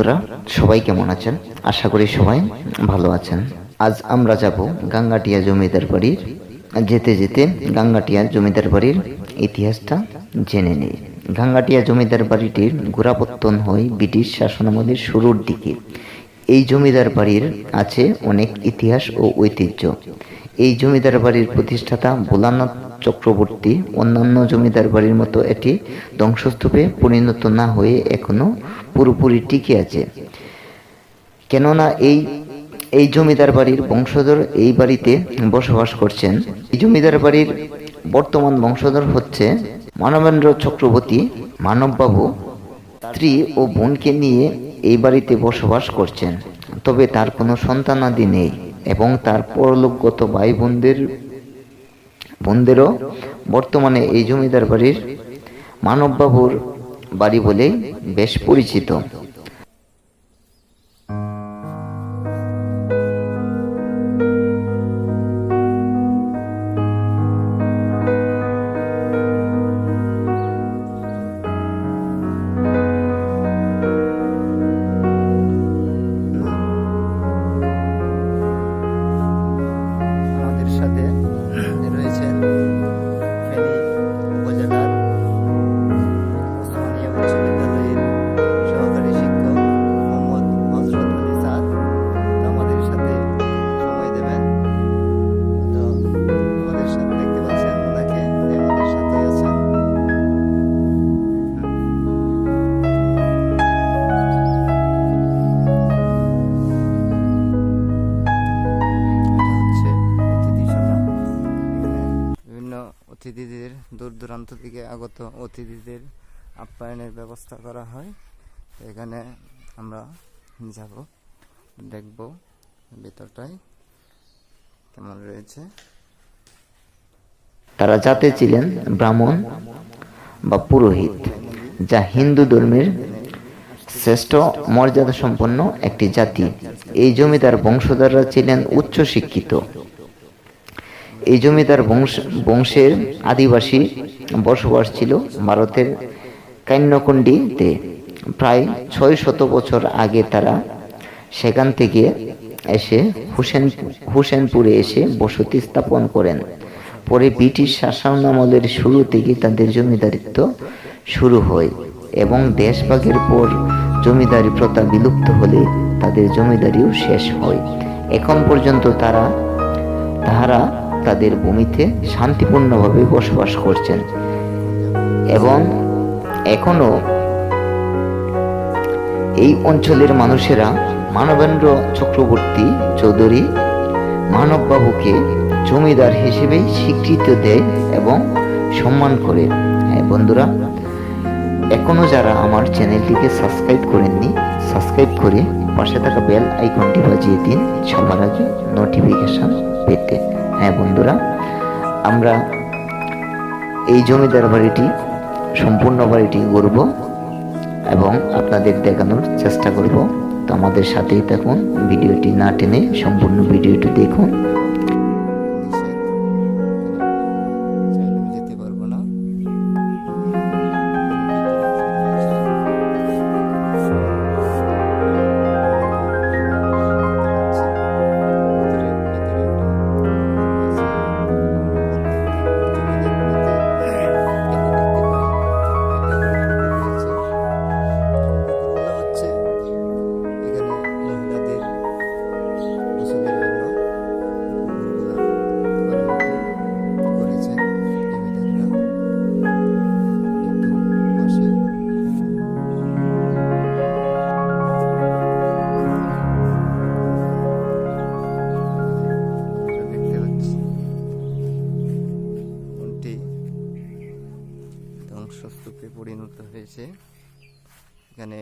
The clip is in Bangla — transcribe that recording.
বন্ধুরা, সবাই কেমন আছেন? আশা করি সবাই ভালো আছেন। আজ আমরা যাব গাঙ্গাটিয়া জমিদার বাড়ির, যেতে যেতে গাঙ্গাটিয়া জমিদার বাড়ির ইতিহাসটা জেনে নিই। গাঙ্গাটিয়া জমিদার বাড়িটির গোড়াপত্তন হয় ব্রিটিশ শাসনামলের শুরুর দিকে। এই জমিদার বাড়ির আছে অনেক ইতিহাস ও ঐতিহ্য। এই জমিদার বাড়ির প্রতিষ্ঠাতা ভোলানাথ চক্রবর্তী অন্যান্য জমিদার বাড়ির মতো এটি ধ্বংসস্তূপে পরিণত না হয়ে এখনও পুরোপুরি টিকে আছে। কেননা এই এই জমিদার বাড়ির বংশধর এই বাড়িতে বসবাস করছেন। এই জমিদার বাড়ির বর্তমান বংশধর হচ্ছে মানবেন্দ্র চক্রবর্তী মানববাবু, স্ত্রী ও বোনকে নিয়ে এই বাড়িতে বসবাস করছেন। তবে তার কোনো সন্তানাদি নেই এবং তার পরলোকগত ভাই বোনদের বোনদেরও বর্তমানে এই জমিদার বাড়ির মানববাবুর বাড়ি বলেই বেশ পরিচিত। অতিথিদের দূর দূরান্ত থেকে আগত অতিথিদের আপ্যায়নের ব্যবস্থা করা হয়। এখানে আমরা যাব, দেখব ভেতরটায় কেমন রয়েছে। তারা যাতে ছিলেন ব্রাহ্মণ বা পুরোহিত, যা হিন্দু ধর্মের শ্রেষ্ঠ মর্যাদা সম্পন্ন একটি জাতি। এই জমিদার বংশধররা ছিলেন উচ্চ শিক্ষিত এই জমিদার বংশ, বংশের আদিবাসী বসবাস ছিল ভারতের কান্যকুণ্ডিতে। প্রায় ছয় শত বছর আগে তারা সেখান থেকে এসে হুসেন, হুসেনপুরে এসে বসতি স্থাপন করেন। পরে ব্রিটিশ শাসনামলের শুরু থেকে তাদের জমিদারিত্ব শুরু হয় এবং দেশভাগের পর জমিদারি প্রথা বিলুপ্ত হলে তাদের জমিদারিও শেষ হয়। এখন পর্যন্ত তারা, তাহারা তাদের ভূমিতে শান্তিপূর্ণভাবে বসবাস করছেন। এবং এখনও এই অঞ্চলের মানুষেরা মানবেন্দ্র চক্রবর্তী চৌধুরী মানববাবুকে জমিদার হিসেবে স্বীকৃতি দেয় এবং সম্মান করে। হ্যাঁ বন্ধুরা, এখনও যারা আমার চ্যানেলটিকে সাবস্ক্রাইব করেননি, সাবস্ক্রাইব করে পাশে থাকা বেল আইকনটি বাজিয়ে দিন। সবার আগে নোটিফিকেশন পেতে। হ্যাঁ বন্ধুরা, আমরা এই জমিদার বাড়িটি, সম্পূর্ণ বাড়িটি গড়ব এবং আপনাদের দেখানোর চেষ্টা করব। তো আমাদের সাথেই থাকুন, ভিডিওটি না টেনে সম্পূর্ণ ভিডিওটি দেখুন। ধ্বংসস্তূপে পরিণত হয়েছে। এখানে